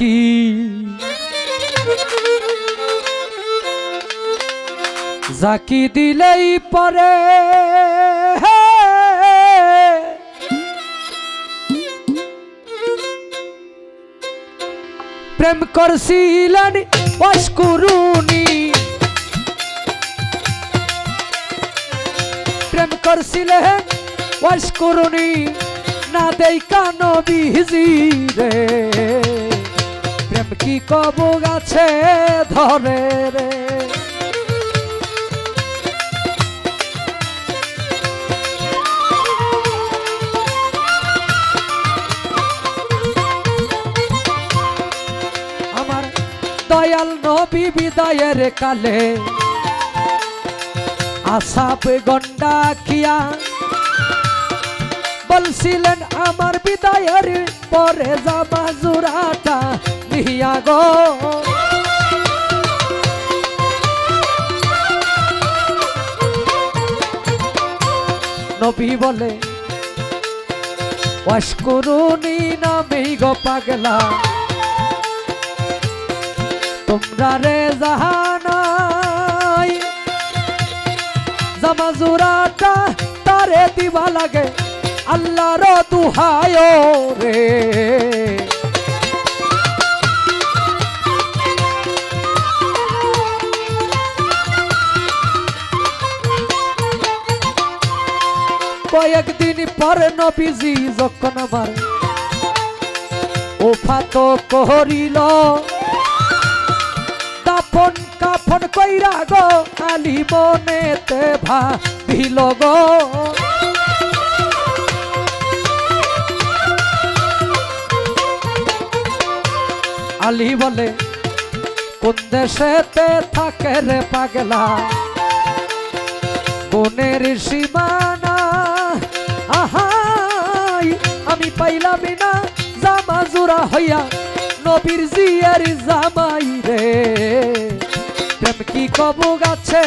কি জাকি দিলেই পরে। প্রেম করছিলেন অস্কুরুনি প্রেম করছিলেন অস্কুরুনি না দেই কানো বিজি রে। কি কব গাছে ধরে রে? আমার দয়াল নবী বিদায়ের কালে আসাপ গন্ডা খিয়া বলছিলেন, আমার বিদায়ের পরে জামা জুরাটা নিয়া গো। নবী বলে অস্করুনি নামেই গো পাগলা। তোমরা রে জাহানাই, জামাজুরাটা তারে দিবা লাগে, আল্লাহর দুহায় রে। পরে নবীজি যখন আমার ওফাত করিল কাফন কাফন কইরা গো আলি মনেতে ভাবিল গো। আলি বলে, কোন দেশেতে থাকে রে পাগলা? বনের সীমানা আহাই, আমি পাইলাম না জামা জোড়া হইয়া, নবীর জিয়ার জামাই রে। প্রেম কি কব গাছে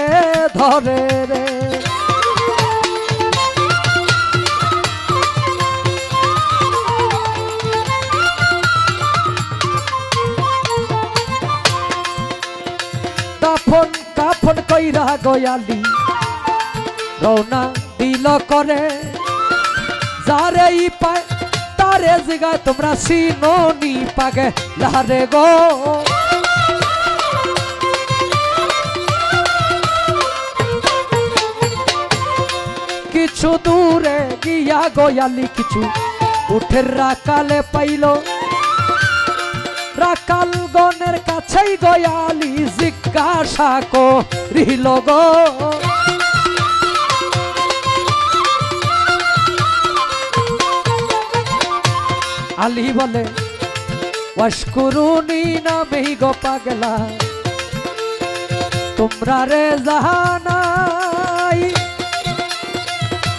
ধরে রে? কাফন কাফন কইরা গয়ালি, রওনা দিল করে। যারে ই পায় তারে জিগায় তোমরা সিনোনি পাগে লারে গো কিছু দূরে গিয়া গয়ালি কিছু উঠের রাকালে পাইল রাকাল গনের কাছেই গয়ালি জিজ্ঞাসা করিল গো আলী বলে ওয়াশকুরুনি নামেই গো পাগলা। তোমরা রে জাহানাই,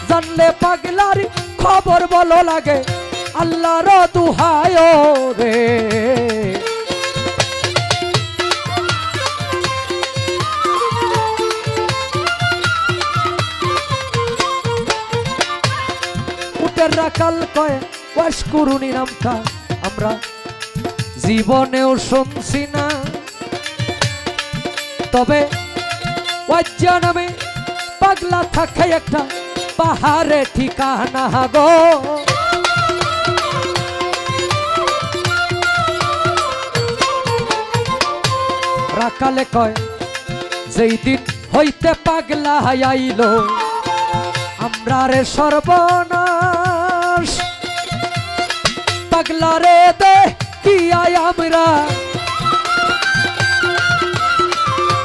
জানলে পাগলার খবর বলো লাগে, আল্লাহর দুহায় রে। উটের রাকাল কয় ওয়াশকুরুনি নামটা। আমরা জীবনেও শুনছি না। তবে নামে পাগলা থাকে একটা পাহাড়ে ঠিকানা গো। রাকালে কয়, যেই দিন হইতে পাগলা আইল, আমরা রে সর্বনাশ পাগলা রে দে কি আয় আমরা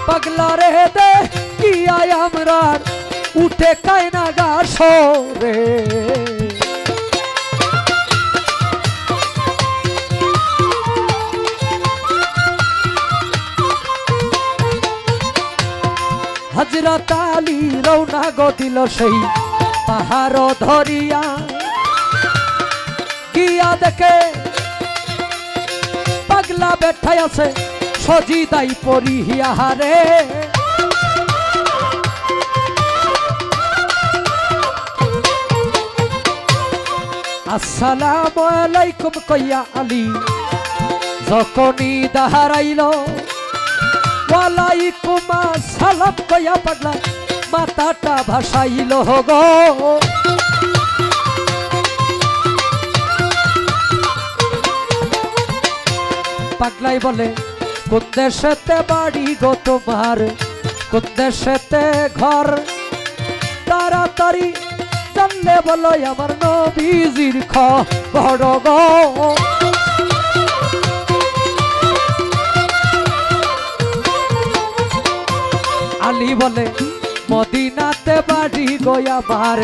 পাগলা রে দে কি আয় আমরা উঠে কায়না গাছ রে হজরত আলী রৌনা গো সেই পাহাড় ধরিয়া গিয়া দেখে। পাগলা বেঠাই আছে, সজিদাই পরিহিয়া রে আসসালামু আলাইকুম কইয়া আলী, যখনই দাহারাইল, ওয়ালাইকুমা সালাম কইয়া পাগলা, মাথাটা ভাসাইল গো পাগলাই বলে, কোন দেশেতে বাড়ি গো তোমার? কোন দেশেতে ঘর? তাড়াতাড়ি জানলে বলো, আমার নবীজির খবর গো। আলী বলে, মদিনাতে বাড়ি গয়া আমার,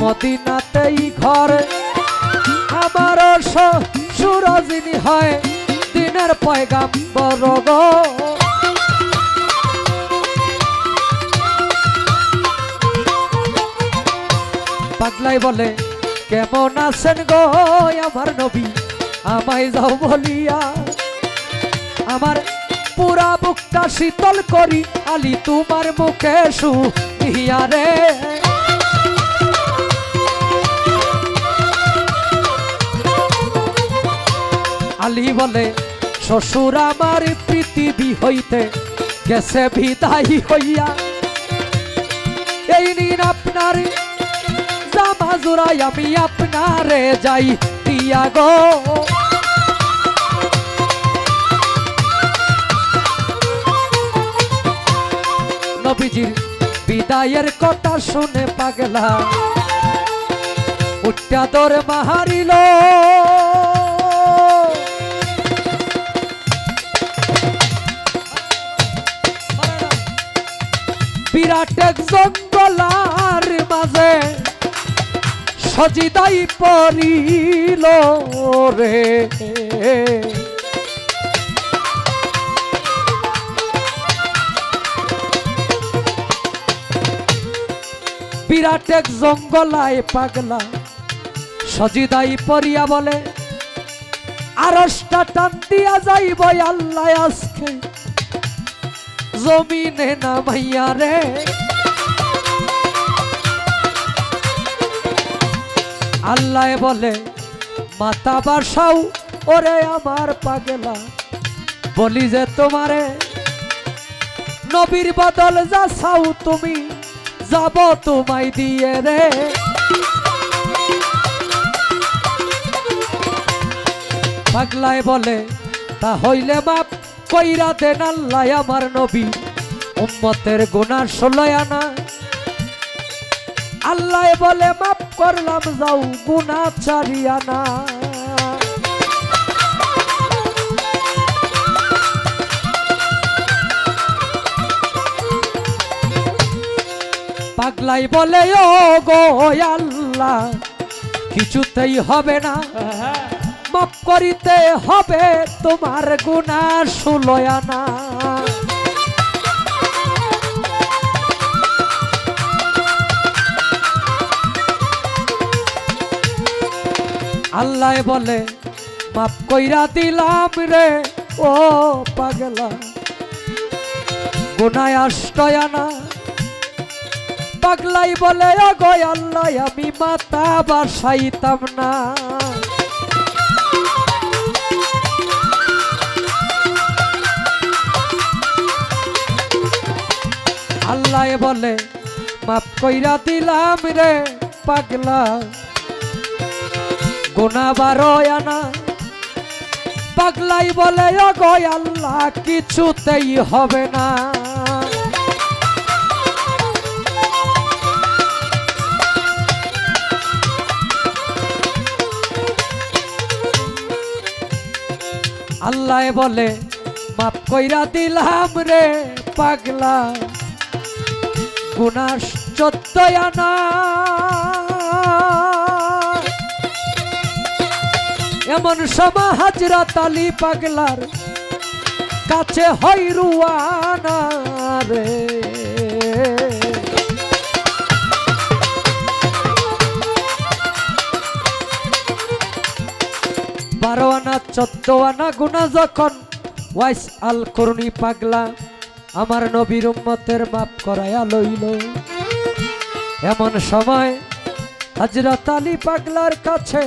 মদিনাতেই ঘর। আমার সুরজিনী হয় দিনের পয়গাম বড় গো। পাগলাই বলে, কেমন আছেন গো আমার নবী? আমায় যাও বলিয়া, আমার পুরা বুকটা শীতল করি, আলি তোমার মুখে সু রে। আলি বলে শ্বশুর আমার পৃথিবী হইতে গেছে বিদায়ী হইয়া। এই নিন আপনার জামা জোড়াই আমি আপনারে যাই দিয়া গো। নবীজির বিদায়ের কথা শুনে পাগলা, উঠা দরে মাহারিল বিরাট এক জঙ্গলার মাঝে সজিদাই পরিল রে। বিরাট এক জঙ্গলায় পাগলা সজিদাই পরিয়া বলে আরসটা টান দিয়া যাইব আল্লাহ আজকে। জমিনে নামাইয়া রে। আল্লাহ বলে, মাতা বাসাও ওরে আমার পাগলা। বলি যে তোমারে, নবীর বদল যা চাও তুমি, যাব তোমায় দিয়ে রে। পাগলায় বলে তা হইলে মাপ কইরা দেন আল্লাহ আমার নবী, উম্মতের গুনার ষোলয় আনা। আল্লাহ বলে মাপ করলাম, যাও গুনা চারিয়ানা পাগলাই বলে ও গো আল্লাহ, কিছুতেই হবে না। মাপ করিতে হবে তোমার গুণা সুলয়ানা। আল্লাহ বলে মাপ কইরা দিলাম রে, ও পাগলা। গুনায় আষ্টয়ানা পাগলাই বলে গো আল্লাহ, আমি মাতা বাসাইতাম না। বলে মাপ কইরা দিলাম রে পাগলা। গোনা বারো আনা। পাগলাই বলে গো আল্লাহ, কিছুতেই হবে না। আল্লাহ বলে মাপ কইরা দিলাম রে পাগলা। গুনার চোদ্দ এমন সমা হাজরা তালি পাগলার কাছে হয় রুয়ানা রে। বারো আনা চোদ্দ আনা গুনা যখন ওয়াইস আল করুনি পাগলা আমার নবীর উম্মতের মাপ করায়া লইল। এমন সময় হাজরত আলী পাগলার কাছে